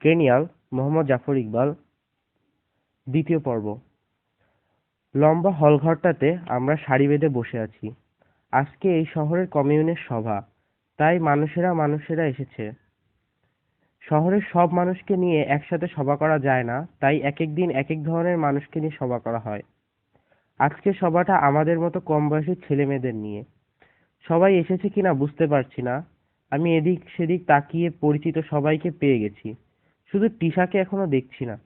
Cranial Mohammad Zafar Iqbal, দ্বিতীয় পর্ব। লম্বা হলঘরটাতে আমরা সারি বেঁধে বসে আছি। আজকে এই শহরের কমিউনের সভা। তাই মানুষেরা মানুষেরা এসেছে। শহরের সব মানুষকে নিয়ে একসাথে সভা করা যায় না, তাই এক এক দিন এক এক ধরনের মানুষকে নিয়ে সভা করা হয়। আজকে সভাটা আমাদের মতো কম বয়সী ছেলে মেয়েদের নিয়ে। সবাই এসেছে কিনা বুঝতে পারছি না। আমি এদিক সেদিক তাকিয়ে পরিচিত সবাইকে পেয়ে গেছি। শুধু টিশাকে এখনও দেখছি না।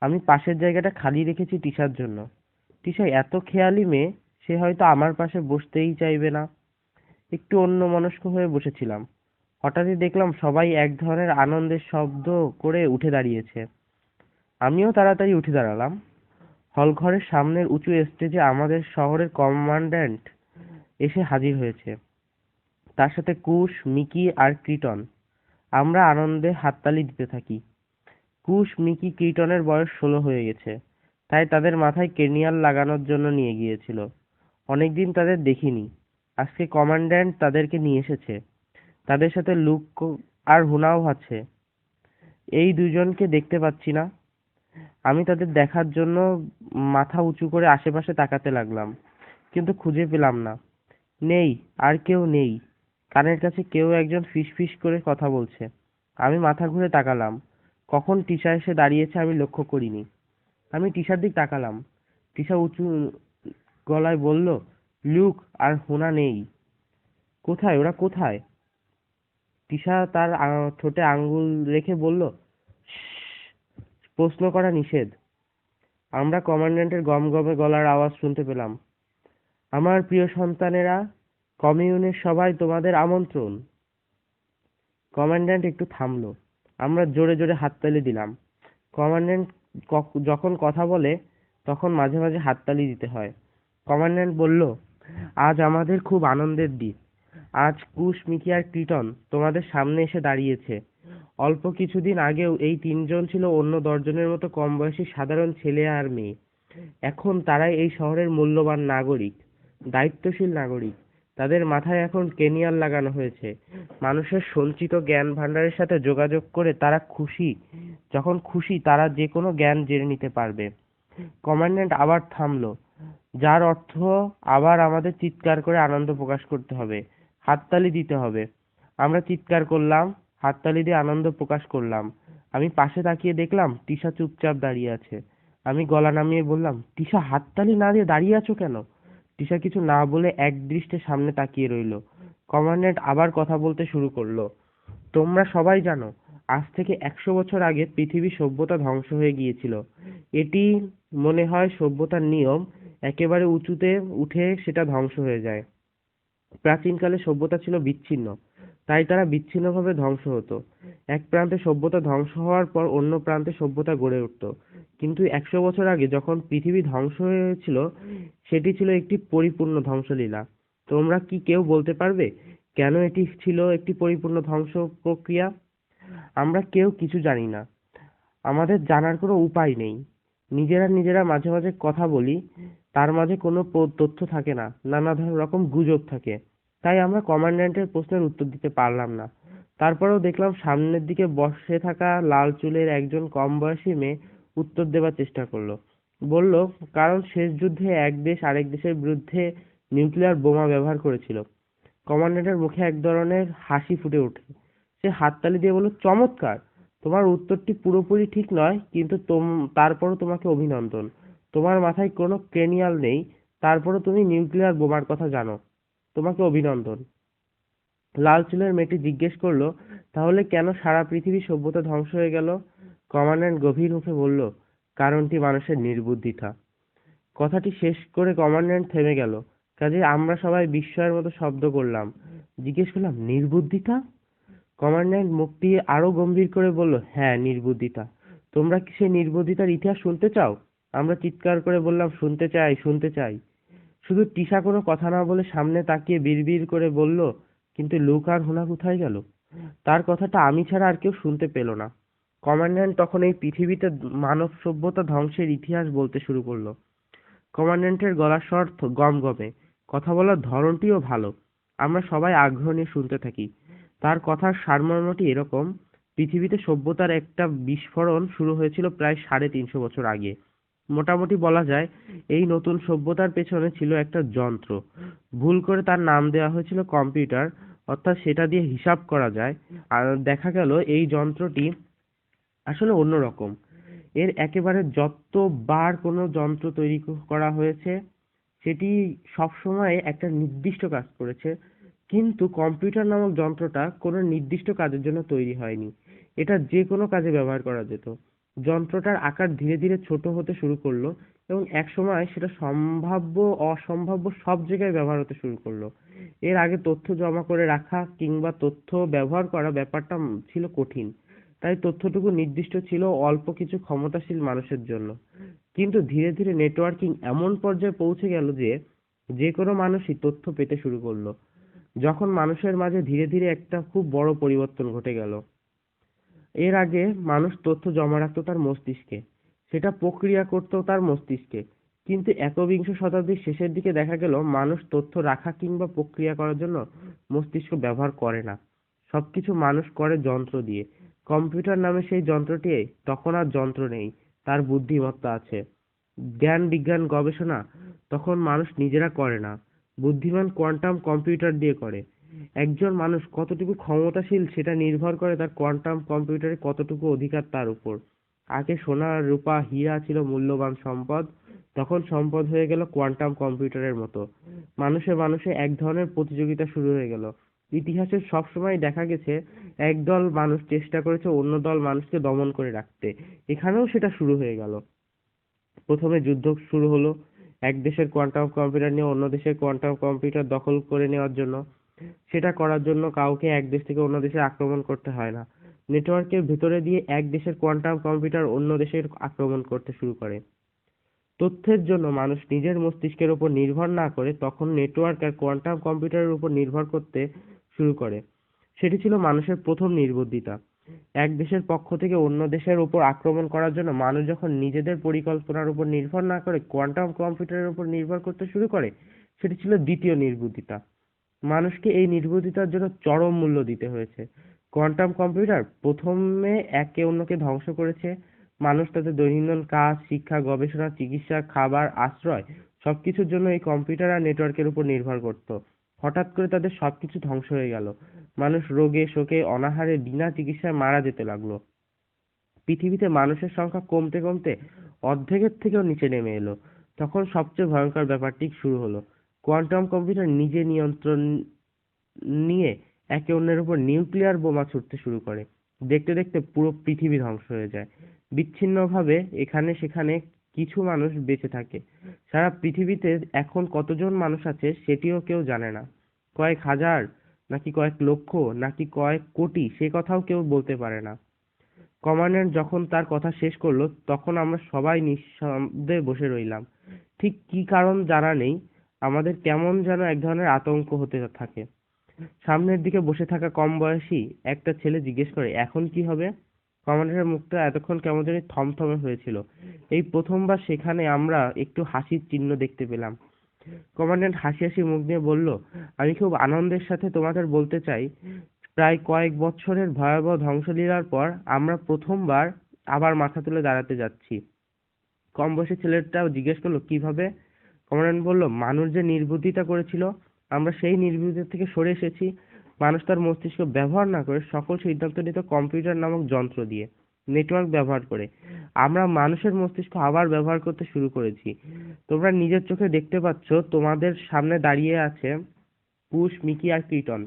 আমি পাশের জায়গাটা খালি রেখেছি টিশার জন্য। টিশা এত খেয়ালি মেয়ে, সে হয়তো আমার পাশে বসতেই চাইবে না। একটু অন্যমনস্ক হয়ে বসেছিলাম। হঠাৎই দেখলাম সবাই এক ধরনের আনন্দের শব্দ করে উঠে দাঁড়িয়েছে। আমিও তাড়াতাড়ি উঠে দাঁড়ালাম। হলঘরের সামনের উঁচু স্টেজে আমাদের শহরের কমান্ড্যান্ট এসে হাজির হয়েছে। তার সাথে কুশ, মিকি আর ক্রিটন। আমরা আনন্দে হাততালি দিতে থাকি। কুশ, মিকি, ক্রিটনের বয়স ষোলো হয়ে গেছে। তাই তাদের মাথায় ক্রেনিয়াল লাগানোর জন্য নিয়ে গিয়েছিল। অনেকদিন তাদের দেখিনি। আজকে কমান্ড্যান্ট তাদেরকে নিয়ে এসেছে। তাদের সাথে লুক আর হুনাও আছে। এই দুজনকে দেখতে পাচ্ছি না। আমি তাদের দেখার জন্য মাথা উঁচু করে আশেপাশে তাকাতে লাগলাম, কিন্তু খুঁজে পেলাম না। নেই, আর কেউ নেই। কানের কাছে কেউ একজন ফিসফিস করে কথা বলছে। আমি মাথা ঘুরে তাকালাম। কখন টিশা এসে দাঁড়িয়েছে আমি লক্ষ্য করিনি। আমি টিশার দিক তাকালাম। টিশা উঁচু গলায় বলল, লুক, আর হোনা নেই। কোথায়? ওরা কোথায়? তিশা তার ঠোঁটে আঙ্গুল রেখে বলল প্রশ্ন করা নিষেধ। আমরা কমান্ড্যান্টের গমগমে গলার আওয়াজ শুনতে পেলাম। আমার প্রিয় সন্তানেরা কমিউনের সবাই তোমাদের আমন্ত্রণ। কমান্ড্যান্ট একটু থামলো। আমরা জোরে জোরে হাততালি দিলাম। কমান্ড্যান্ট যখন কথা বলে, তখন মাঝে মাঝে হাততালি দিতে হয়। কমান্ড্যান্ট বলল, আজ আমাদের খুব আনন্দের দিন। আজ কুশ, মিকি আর কীটন তোমাদের সামনে এসে দাঁড়িয়েছে। অল্প কিছুদিন আগেও এই তিনজন ছিল অন্য দশজনের মতো কম বয়সী সাধারণ ছেলে আর মেয়ে। এখন তারাই এই শহরের মূল্যবান নাগরিক, দায়িত্বশীল নাগরিক। তাদের মাথায় এখন কেনিয়াল লাগানো হয়েছে। মানুষের সঞ্চিত জ্ঞান ভান্ডারের সাথে যোগাযোগ করে তারা খুশি। যখন খুশি, তারা যে কোনো জ্ঞান জেনে নিতে পারবে। কমান্ড্যান্ট আবার থামলো। যার অর্থ আবার আমাদের চিৎকার করে আনন্দ প্রকাশ করতে হবে। হাততালি দিতে হবে। আমরা চিৎকার করলাম, হাততালি দিয়ে আনন্দ প্রকাশ করলাম। আমি পাশে তাকিয়ে দেখলাম, তিশা চুপচাপ দাঁড়িয়ে আছে। আমি গলা নামিয়ে বললাম, তিশা, হাততালি না দিয়ে দাঁড়িয়ে আছো কেন? তিশা কিছু না বলে এক দৃষ্টে সামনে তাকিয়ে রইল। কমান্ড্যান্ট আবার কথা বলতে শুরু করল, তোমরা সবাই জানো, আজ থেকে একশো বছর আগে পৃথিবী সভ্যতা ধ্বংস হয়ে গিয়েছিল। এটি মনে হয় সভ্যতার নিয়ম, একেবারে উঁচুতে উঠে সেটা ধ্বংস হয়ে যায়। প্রাচীনকালে সভ্যতা ছিল বিচ্ছিন্ন, তাই তারা বিচ্ছিন্নভাবে ধ্বংস হতো। এক প্রান্তে সভ্যতা ধ্বংস হওয়ার পর অন্য প্রান্তে সভ্যতা গড়ে উঠতো। কিন্তু একশো বছর আগে যখন পৃথিবী ধ্বংস হয়েছিল, সেটি ছিল একটি পরিপূর্ণ ধ্বংসলীলা। তোমরা কি কেউ বলতে পারবে কেন এটি ছিল একটি পরিপূর্ণ ধ্বংস প্রক্রিয়া? আমরা কেউ কিছু জানি না। আমাদের জানার কোনো উপায় নেই। নিজেরা নিজেরা মাঝে মাঝে কথা বলি, তার মাঝে কোনো তথ্য থাকে না, নানা ধরনের রকম গুজব থাকে। তাই আমরা কমান্ড্যান্টের প্রশ্নের উত্তর দিতে পারলাম না। তারপরেও দেখলাম সামনের দিকে বসে থাকা লাল চুলের একজন কম বয়সী মেয়ে উত্তর দেবার চেষ্টা করল। বলল, কারণ শেষ যুদ্ধে এক দেশ আরেক দেশের বিরুদ্ধে নিউক্লিয়ার বোমা ব্যবহার করেছিল। কমান্ড্যান্টের মুখে এক ধরনের হাসি ফুটে ওঠে। সে হাততালি দিয়ে বলল, চমৎকার! তোমার উত্তরটি পুরোপুরি ঠিক নয়, কিন্তু তোম, তারপরও তোমাকে অভিনন্দন। তোমার মাথায় কোনো ক্রেনিয়াল নেই, তারপরও তুমি নিউক্লিয়ার বোমার কথা জানো। তোমাকে অভিনন্দন। লাল চুলের মেয়েটি জিজ্ঞেস করল, তাহলে কেন সারা পৃথিবী সভ্যতা ধ্বংস হয়ে গেল? কমান্ড্যান্ট গভীর মুখে বলল, কারণটি মানুষের নির্বুদ্ধিতা। কথাটি শেষ করে কমান্ড্যান্ট থেমে গেল। কাজেই আমরা সবাই বিস্ময়ের মতো শব্দ করলাম। জিজ্ঞেস করলাম, নির্বুদ্ধিতা? কমান্ড্যান্ট মুখটি আরও গম্ভীর করে বলল হ্যাঁ নির্বুদ্ধিতা। তোমরা কি সেই নির্বুদ্ধিতার ইতিহাস শুনতে চাও? আমরা চিৎকার করে বললাম, শুনতে চাই শুনতে চাই। শুধু টিশা কোনো কথা না বলে সামনে তাকিয়ে বিড়বিড় করে বলল, কিন্তু লুক আর হোনা কোথায় গেল? তার কথাটা আমি ছাড়া আর কেউ শুনতে পেল না। কমান্ড্যান্ট তখন এই পৃথিবীতে মানব সভ্যতা ধ্বংসের ইতিহাস বলতে শুরু করল। কমান্ড্যান্টের গলার স্বর গমগমে। কথা বলার ধরনটিও ভালো। আমরা সবাই আগ্রহ নিয়ে শুনতে থাকি। তার কথার সারমর্মটি এরকম। পৃথিবীতে সভ্যতার একটা বিস্ফোরণ শুরু হয়েছিল প্রায় সাড়ে তিনশো বছর আগে। মোটামুটি বলা যায়, এই নতুন সভ্যতার পেছনে ছিল একটা যন্ত্র। ভুল করে তার নাম দেওয়া হয়েছিল কম্পিউটার, অর্থাৎ সেটা দিয়ে হিসাব করা যায়। আর দেখা গেল, এই যন্ত্রটি আসলে অন্যরকম। এর একেবারে যতবার কোনো যন্ত্র তৈরি করা হয়েছে, সেটি সবসময় একটা নির্দিষ্ট কাজ করেছে। কিন্তু কম্পিউটার নামক যন্ত্রটা কোনো নির্দিষ্ট কাজের জন্য তৈরি হয়নি। এটা যে কোনো কাজে ব্যবহার করা যেত। যন্ত্রটার আকার ধীরে ধীরে ছোট হতে শুরু করল এবং একসময় সেটা সম্ভাব্য, অসম্ভাব্য সব জায়গায় ব্যবহার হতে শুরু করল। এর আগে তথ্য জমা করে রাখা কিংবা তথ্য ব্যবহার করা ব্যাপারটা ছিল কঠিন। তাই তথ্যটুকু নির্দিষ্ট ছিল অল্প কিছু ক্ষমতাশীল মানুষের জন্য। কিন্তু ধীরে ধীরে নেটওয়ার্কিং এমন পর্যায়ে পৌঁছে গেল যে যে কোনো মানুষই তথ্য পেতে শুরু করল। যখন মানুষের মাঝে ধীরে ধীরে একটা খুব বড় পরিবর্তন ঘটে গেল। এর আগে মানুষ তথ্য জমা রাখতো তার মস্তিষ্কে, সেটা প্রক্রিয়া করতো তার মস্তিষ্কে। কিন্তু একবিংশ শতাব্দীর শেষের দিকে দেখা গেল মানুষ তথ্য রাখা কিংবা প্রক্রিয়া করার জন্য মস্তিষ্ক ব্যবহার করে না। সবকিছু মানুষ করে যন্ত্র দিয়ে। কম্পিউটার নামে সেই যন্ত্রটি তখন আর যন্ত্র নেই, তার বুদ্ধিমত্তা আছে। জ্ঞান, বিজ্ঞান, গবেষণা, তখন মানুষ নিজেরা করে না। বুদ্ধিমান কোয়ান্টাম কম্পিউটার দিয়ে করে। একজন মানুষ কতটুকু ক্ষমতাশীল সেটা নির্ভর করে তার কোয়ান্টাম কম্পিউটারে কতটুকু অধিকার তার উপর। আগে সোনা, রূপা, হীরা ছিল মূল্যবান সম্পদ, তখন সম্পদ হয়ে গেল কোয়ান্টাম কম্পিউটারের মতো। মানুষে মানুষে এক ধরনের প্রতিযোগিতা শুরু হয়ে গেল। ইতিহাসে সবসময় দেখা গেছে একদল মানুষ চেষ্টা করেছে অন্য দল মানুষকে দমন করে রাখতে। এখানেও সেটা শুরু হয়ে গেল। প্রথমে যুদ্ধ শুরু হলো এক দেশের কোয়ান্টাম কম্পিউটার নিয়ে অন্য দেশের কোয়ান্টাম কম্পিউটার দখল করে নেওয়ার জন্য। সেটা করার জন্য কাউকে এক দেশ থেকে অন্য দেশে আক্রমণ করতে হয় না। নেটওয়ার্কের ভিতরে দিয়ে এক দেশের কোয়ান্টাম কম্পিউটার অন্য দেশের আক্রমণ করতে শুরু করে। তথ্যের জন্য মানুষ নিজের মস্তিষ্কের উপর নির্ভর না করে তখন নেটওয়ার্ক আর কোয়ান্টাম কম্পিউটারের উপর নির্ভর করতে শুরু করে। সেটি ছিল মানুষের প্রথম নির্বুদ্ধিতা। এক দেশের পক্ষ থেকে অন্য দেশের উপর আক্রমণ করার জন্য মানুষ যখন নিজেদের পরিকল্পনার উপর নির্ভর না করে কোয়ান্টাম কম্পিউটারের উপর নির্ভর করতে শুরু করে, সেটি ছিল দ্বিতীয় নির্বুদ্ধিতা। মানুষকে এই নির্বুদ্ধিতার জন্য চরম মূল্য দিতে হয়েছে। কোয়ান্টাম কম্পিউটার প্রথমে একে অন্যকে ধ্বংস করেছে। মানুষ তাদের দৈনন্দিন কাজ, শিক্ষা, গবেষণা, চিকিৎসা, খাবার, আশ্রয় সবকিছুর জন্য এই কম্পিউটার আর নেটওয়ার্কের উপর নির্ভর করত। হঠাৎ করে তাদের সবকিছু ধ্বংস হয়ে গেল। মানুষ রোগে, শোকে, অনাহারে, বিনা চিকিৎসায় মারা যেতে লাগল। পৃথিবীতে মানুষের সংখ্যা কমতে কমতে অর্ধেকের থেকেও নিচে নেমে এলো। তখন সবচেয়ে ভয়ঙ্কর ব্যাপারটি শুরু হলো। কোয়ান্টাম কম্পিউটার নিজে নিয়ন্ত্রণ নিয়ে একে অন্যের উপর নিউক্লিয়ার বোমা ছুড়তে শুরু করে। দেখতে দেখতে পুরো পৃথিবী ধ্বংস হয়ে যায়। বিচ্ছিন্নভাবে এখানে সেখানে কিছু মানুষ বেঁচে থাকে। সারা পৃথিবীতে এখন কতজন মানুষ আছে সেটিও কেউ জানে না। কয়েক হাজার, নাকি কয়েক লক্ষ, নাকি কয়েক কোটি, সে কথাও কেউ বলতে পারে না। কমান্ড্যান্ট যখন তার কথা শেষ করল, তখন আমরা সবাই নিঃশব্দে বসে রইলাম। ঠিক কী কারণ জানা নেই। আমাদের কেমন যেন এক ধরনের আতঙ্ক হতে থাকে। সামনের দিকে বসে থাকা কম বয়সী একটা ছেলে জিজ্ঞেস করে, এখন কি হবে? কমান্ডারের মুখটা এতক্ষণ কেমন জানি থমথমে হয়েছিল। এই প্রথমবার সেখানে আমরা একটু হাসির চিহ্ন দেখতে পেলাম। কমান্ড্যান্ট হাসি হাসি মুখ নিয়ে বলল, আমি খুব আনন্দের সাথে তোমাদের বলতে চাই। প্রায় কয়েক বছরের ভয়াবহ ধ্বংসলীলার পর আমরা প্রথমবার আবার মাথা তুলে দাঁড়াতে যাচ্ছি। কম বয়সী ছেলেটাও জিজ্ঞেস করল, কীভাবে? কমান্ড্যান্ট বলল, মানুষ যে নির্বুদ্ধিতা করেছিল, আমরা সেই নির্বুদ্ধিতা থেকে সরে এসেছি। মানুষ তার মস্তিষ্ক ব্যবহার না করে সকল সিদ্ধান্ত নিত কম্পিউটার নামক যন্ত্র দিয়ে, নেটওয়ার্ক ব্যবহার করে। আমরা মানুষের মস্তিষ্ক আবার ব্যবহার করতে শুরু করেছি। তোমরা নিজের চোখে দেখতে পাচ্ছ তোমাদের সামনে দাঁড়িয়ে আছে পুশ, মিকি আর কিটন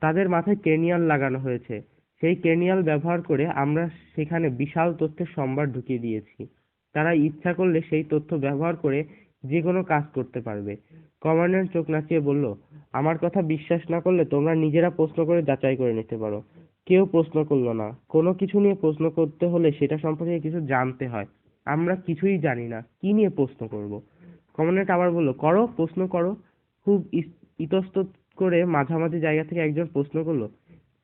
তাদের মাথায় ক্রেনিয়াল লাগানো হয়েছে। সেই ক্রেনিয়াল ব্যবহার করে আমরা সেখানে বিশাল তথ্যের সম্ভার ঢুকিয়ে দিয়েছি। তারা ইচ্ছা করলে সেই তথ্য ব্যবহার করে যে কোনো কাজ করতে পারবে। কমান্ড্যান্ট চোখ নাচিয়ে বলল, আমার কথা বিশ্বাস না করলে তোমরা নিজেরা প্রশ্ন করে যাচাই করে নিতে পারো। কেউ প্রশ্ন করল না। কোনো কিছু নিয়ে প্রশ্ন করতে হলে সেটা সম্পর্কে কিছু জানতে হয়। আমরা কিছুই জানি না। কি নিয়ে প্রশ্ন করব? কমান্ড্যান্ট আবার বলল, করো, প্রশ্ন করো। খুব ইতস্তত করে মাঝামাঝি জায়গা থেকে একজন প্রশ্ন করল,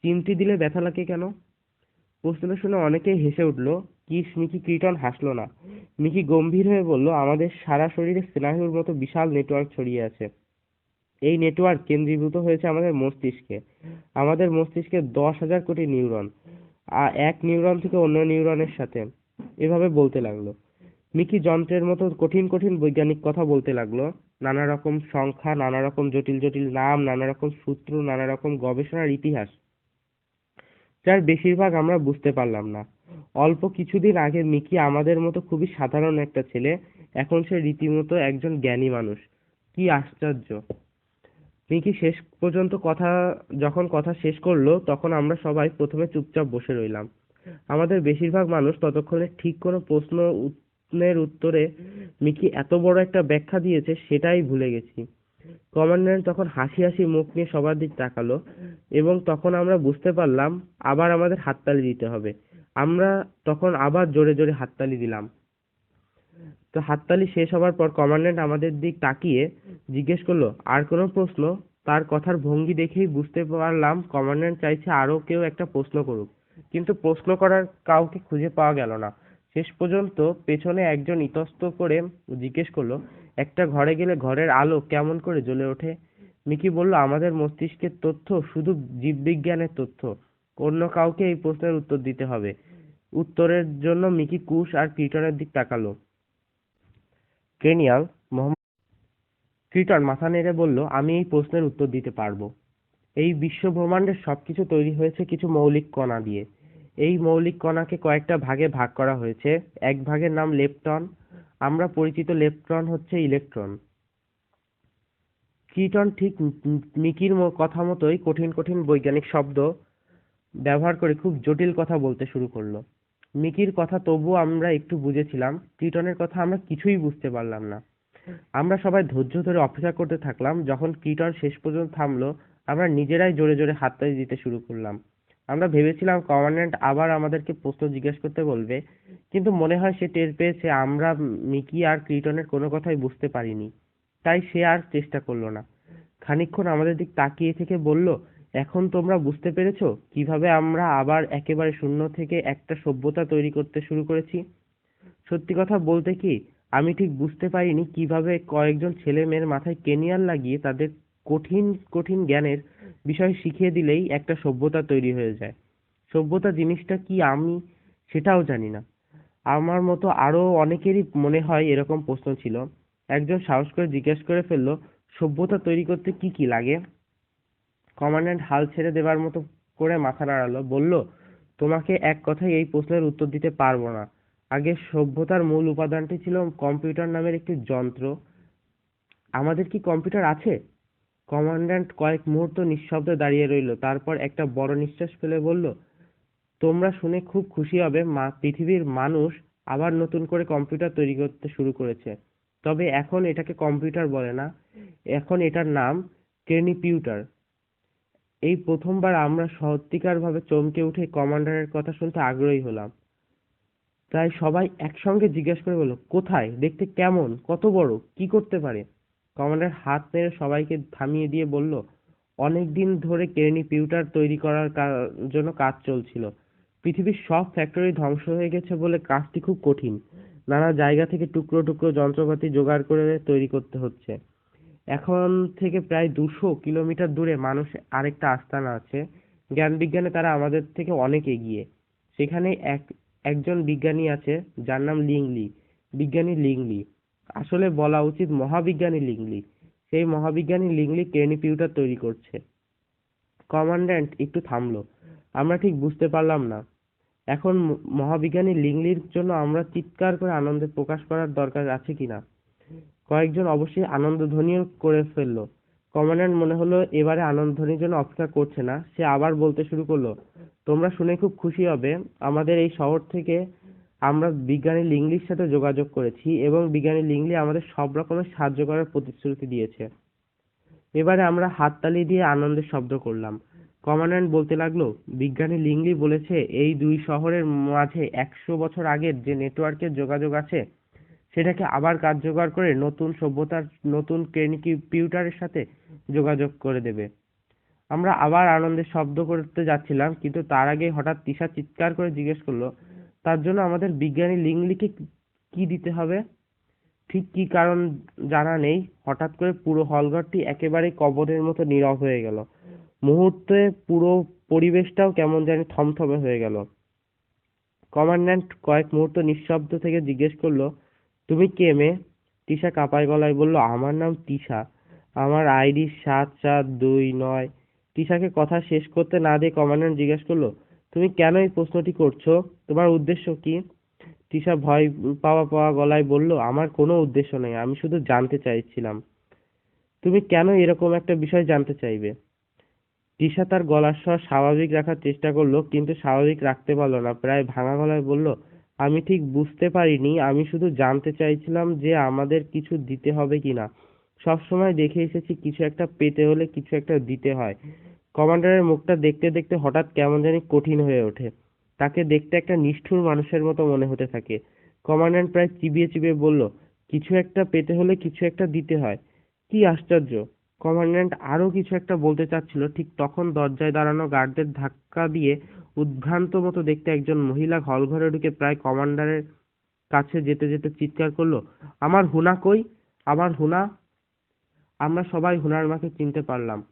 চিমটি দিলে ব্যথা লাগে কেন? প্রশ্নটা শুনে অনেকেই হেসে উঠল কিস মিকি ক্রিটন হাসলো না। মিকি গম্ভীর হয়ে বলল, আমাদের সারা শরীরে স্নায়ুর মতো বিশাল নেটওয়ার্ক ছড়িয়ে আছে। এই নেটওয়ার্ক কেন্দ্রীভূত হয়েছে আমাদের মস্তিষ্কে। আমাদের মস্তিষ্কে দশ হাজার কোটি নিউরন আ- এক নিউরন থেকে অন্য নিউরনের সাথে। এভাবে বলতে লাগল। মিকি যন্ত্রের মতো কঠিন কঠিন বৈজ্ঞানিক কথা বলতে লাগল। নানা রকম সংখ্যা, নানা রকম জটিল জটিল নাম, নানা রকম সূত্র, নানা রকম গবেষণার ইতিহাস, যার বেশিরভাগ আমরা বুঝতে পারলাম না। অল্প কিছুদিন আগে মিকি আমাদের মতো খুবই সাধারণ একটা ছেলে, এখন সে রীতিমতো একজন জ্ঞানী মানুষ। কি আশ্চর্য। মিকি শেষ পর্যন্ত কথা, যখন কথা শেষ করল, তখন আমরা সবাই প্রথমে চুপচাপ বসে রইলাম। আমাদের বেশিরভাগ মানুষ ততক্ষণে ঠিক কোনো প্রশ্ন উত্তরের উত্তরে মিকি এত বড় একটা ব্যাখ্যা দিয়েছে সেটাই ভুলে গেছি। কমান্ড্যান্ট তখন হাসি হাসি মুখ নিয়ে সবার দিক তাকালো এবং তখন আমরা বুঝতে পারলাম আবার আমাদের হাততালি দিতে হবে। আমরা তখন আবার জোরে জোরে হাততালি দিলাম। তো হাততালি শেষ হবার পর কমান্ড্যান্ট আমাদের দিক তাকিয়ে জিজ্ঞেস করল, আর কোনো প্রশ্ন? তার কথার ভঙ্গি দেখেই বুঝতে পারলাম কমান্ড্যান্ট চাইছে আরও কেউ একটা প্রশ্ন করুক। কিন্তু প্রশ্ন করার কাউকে খুঁজে পাওয়া গেল না। শেষ পর্যন্ত পেছনে একজন ইতস্ত করে জিজ্ঞেস করল, একটা ঘরে গেলে ঘরের আলো কেমন করে জ্বলে ওঠে? মিকি বলল, আমাদের মস্তিষ্কের তথ্য শুধু জীববিজ্ঞানের তথ্য। অন্য কাউকে এই প্রশ্নের উত্তর দিতে হবে। উত্তরের জন্য মিকি কুশ আর কিটনের দিক তাকালো। কেনিয়াল মোহাম্মদ ক্রিটন মাথা নেড়ে বলল, আমি এই প্রশ্নের উত্তর দিতে পারব। এই বিশ্ব ব্রহ্মাণ্ডের সবকিছু তৈরি হয়েছে কিছু মৌলিক কণা দিয়ে। এই মৌলিক কণাকে কয়েকটা ভাগে ভাগ করা হয়েছে। এক ভাগের নাম লেপটন। আমরা পরিচিত লেপটন হচ্ছে ইলেকট্রন। কিটন ঠিক মিকির কথা মতোই কঠিন কঠিন বৈজ্ঞানিক শব্দ ব্যবহার করে খুব জটিল কথা বলতে শুরু করল। মিকির কথা তবুও আমরা একটু বুঝেছিলাম কিটনের কথা আমরা কিছুই বুঝতে পারলাম না। আমরা সবাই ধৈর্য ধরে অপেক্ষা করতে থাকলাম, যখন কিটন শেষ পর্যন্ত থামলো, আমরা নিজেরাই জোরে জোরে হাততালি দিতে শুরু করলাম। আমরা ভেবেছিলাম কমান্ড্যান্ট আবার আমাদেরকে প্রশ্ন জিজ্ঞেস করতে বলবে, কিন্তু মনে হয় সে টের পেয়েছে আমরা মিকি আর ক্রিটনের কোনো কথাই বুঝতে পারিনি। তাই সে আর চেষ্টা করল না। খানিকক্ষণ আমাদের দিক তাকিয়ে থেকে বলল এখন তোমরা বুঝতে পেরেছ কীভাবে আমরা আবার একেবারে শূন্য থেকে একটা সভ্যতা তৈরি করতে শুরু করেছি? সত্যি কথা বলতে কি, আমি ঠিক বুঝতে পারিনি কীভাবে কয়েকজন ছেলে মেয়ের মাথায় কেনিয়ার লাগিয়ে তাদের কঠিন কঠিন জ্ঞানের বিষয় শিখিয়ে দিলেই একটা সভ্যতা তৈরি হয়ে যায়। সভ্যতা জিনিসটা কি আমি সেটাও জানি না। আমার মতো আরও অনেকেরই মনে হয় এরকম প্রশ্ন ছিল। একজন সাহস করে জিজ্ঞেস করে ফেলল, সভ্যতা তৈরি করতে কি কি লাগে? কমান্ড্যান্ট হাল ছেড়ে দেবার মতো করে মাথা নাড়ালো। বলল, তোমাকে এক কথায় এই প্রশ্নের উত্তর দিতে পারব না। আগে সভ্যতার মূল উপাদানটি ছিল কম্পিউটার নামের একটি যন্ত্র। আমাদের কি কম্পিউটার আছে? কমান্ড্যান্ট কয়েক মুহূর্ত নিঃশব্দে দাঁড়িয়ে রইল। তারপর একটা বড় নিঃশ্বাস ফেলে বলল, তোমরা শুনে খুব খুশি হবে, মা, পৃথিবীর মানুষ আবার নতুন করে কম্পিউটার তৈরি করতে শুরু করেছে। তবে এখন এটাকে কম্পিউটার বলে না। এখন এটার নাম ক্রেনিপিউটার এই প্রথমবার আমরা সত্যিকার ভাবে চমকে উঠে কমান্ডারের কথা শুনতে আগ্রহী হলাম। তাই সবাই একসঙ্গে জিজ্ঞেস করে বলল, কোথায়? দেখতে কেমন? কত বড়? কি করতে পারে? কমান্ডার হাত নেড়ে সবাইকে থামিয়ে দিয়ে বলল, অনেক দিন ধরে ক্রেনিপিউটার তৈরি করার জন্য কাজ চলছিল। পৃথিবীর সব ফ্যাক্টরি ধ্বংস হয়ে গেছে বলে কাজটি খুব কঠিন। নানা জায়গা থেকে টুকরো টুকরো যন্ত্রপাতি জোগাড় করে তৈরি করতে হচ্ছে। এখন থেকে প্রায় দুশো কিলোমিটার দূরে মানুষ আরেকটা আস্তানা আছে। জ্ঞান বিজ্ঞানে তারা আমাদের থেকে অনেক এগিয়ে। সেখানে এক, একজন বিজ্ঞানী আছে, যার নাম লিংলি বিজ্ঞানী লিংলি আসলে বলা উচিত মহাবিজ্ঞানী লিংলি সেই মহাবিজ্ঞানী লিংলি ক্রেনিপিউটার তৈরি করছে। কমান্ড্যান্ট, একটু থামলো। আমরা ঠিক বুঝতে পারলাম না। এখন মহাবিজ্ঞানী লিংলির জন্য আমরা চিৎকার করে আনন্দে প্রকাশ করার দরকার আছে কিনা? কয়েকজন অবশ্যই আনন্দ আনন্দধ্বনিও করে ফেলল। কমান্ড্যান্ট মনে হলো এবারে আনন্দধ্বনির জন্য অপেক্ষা করছে না, সে আবার বলতে শুরু করল, তোমরা শুনে খুব খুশি হবে, আমাদের এই শহর থেকে আমরা বিজ্ঞানী লিংলির সাথে যোগাযোগ করেছি এবং বিজ্ঞানী লিংলি আমাদের সব রকমের সাহায্য করার প্রতিশ্রুতি দিয়েছে। এবারে আমরা হাততালি দিয়ে আনন্দের শব্দ করলাম। কমান্ড্যান্ট বলতে লাগল, বিজ্ঞানী লিংলি বলেছে, এই দুই শহরের মাঝে একশো বছর আগের যে নেটওয়ার্কের যোগাযোগ আছে সেটাকে আবার কার্যকর করে নতুন সভ্যতার, নতুন কম্পিউটারের সাথে যোগাযোগ করে দেবে। আমরা আবার আনন্দের শব্দ করতে যাচ্ছিলাম, কিন্তু তার আগে হঠাৎ তিশা চিৎকার করে জিজ্ঞেস করল, তার জন্য আমাদের বিজ্ঞানী লিংলিকে কি দিতে হবে? ঠিক কী কারণ জানা নেই? হঠাৎ করে পুরো হলঘরটি একেবারে কবরের মতো নীরব হয়ে গেল। মুহূর্তে পুরো পরিবেশটাও কেমন জানি থমথমে হয়ে গেল। কমান্ড্যান্ট কয়েক মুহূর্ত নিঃশব্দ থেকে জিজ্ঞেস করল তুমি কে, মেয়ে? তিশা কাঁপায় গলায় বলল, আমার নাম তিশা। আমার আইডি সাত সাত দুই নয়। তিশাকে কথা শেষ করতে না দিয়ে কমান্ড্যান্ট জিজ্ঞেস করল, তুমি কেন এই প্রশ্নটি করছ? তোমার উদ্দেশ্য কি? তিশা ভয় পাওয়া পাওয়া গলায় বলল, আমার কোনো উদ্দেশ্য নেই, আমি শুধু জানতে চাইছিলাম। তুমি কেন এরকম একটা বিষয় জানতে চাইবে? তিশা তার গলার স্বর স্বাভাবিক রাখার চেষ্টা করল, কিন্তু স্বাভাবিক রাখতে পারল না। প্রায় ভাঙা গলায় বলল আমি ঠিক বুঝতে পারিনি। আমি শুধু জানতে চাইছিলাম যে আমাদের কিছু দিতে হবে কিনা। সবসময় দেখে এসেছি কিছু একটা পেতে হলে কিছু একটা দিতে হয়। কমান্ডারের মুখটা দেখতে দেখতে হঠাৎ কেমন জানি কঠিন হয়ে ওঠে। তাকে দেখতে একটা নিষ্ঠুর মানুষের মতো মনে হতে থাকে। কমান্ড্যান্ট প্রায় চিবিয়ে চিবিয়ে বলল, কিছু একটা পেতে হলে কিছু একটা দিতে হয়। কি আশ্চর্য! কমান্ড্যান্ট আরও কিছু একটা বলতে চাচ্ছিল। ঠিক তখন দরজায় দাঁড়ানো গার্ডদের ধাক্কা দিয়ে উদ্ভ্রান্ত মতো দেখতে একজন মহিলা হলঘরে ঢুকে প্রায় কমান্ডারের কাছে যেতে যেতে চিৎকার করল, আমার হুনা কই? আমার হুনা? আমরা সবাই হুনার মাকে চিনতে পারলাম।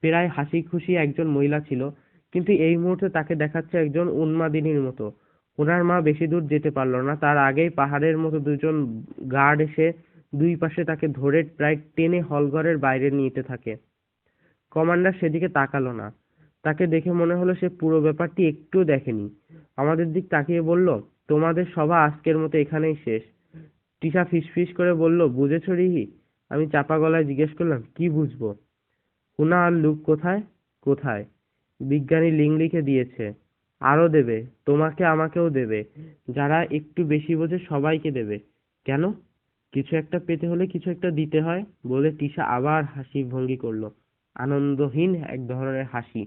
প্রায় হাসি খুশি একজন মহিলা ছিল, কিন্তু এই মুহূর্তে তাকে দেখাচ্ছে একজন উন্মাদিনীর মতো। ওনার মা বেশি দূর যেতে পারল না, তার আগেই পাহাড়ের মতো দুজন গার্ড এসে দুই পাশে তাকে ধরে প্রায় টেনে হলঘরের বাইরে নিতে থাকে। কমান্ডার সেদিকে তাকালো না। তাকে দেখে মনে হলো সে পুরো ব্যাপারটি একটুও দেখেনি। আমাদের দিক তাকিয়ে বলল, তোমাদের সভা আজকের মতো এখানেই শেষ। টিসা ফিসফিস করে বলল, বুঝেছ রিহি? আমি চাপা গলায় জিজ্ঞেস করলাম, কি বুঝব? হুনা আর লুক কোথায়? কোথায়? বিজ্ঞানী লিং লিখে দিয়েছে আরও দেবে, তোমাকে আমাকেও দেবে। যারা একটু বেশি বোঝে সবাইকে দেবে। কেন? কিছু একটা পেতে হলে কিছু একটা দিতে হয়, বলে তিশা আবার হাসি ভঙ্গি করল। আনন্দহীন এক ধরনের হাসি।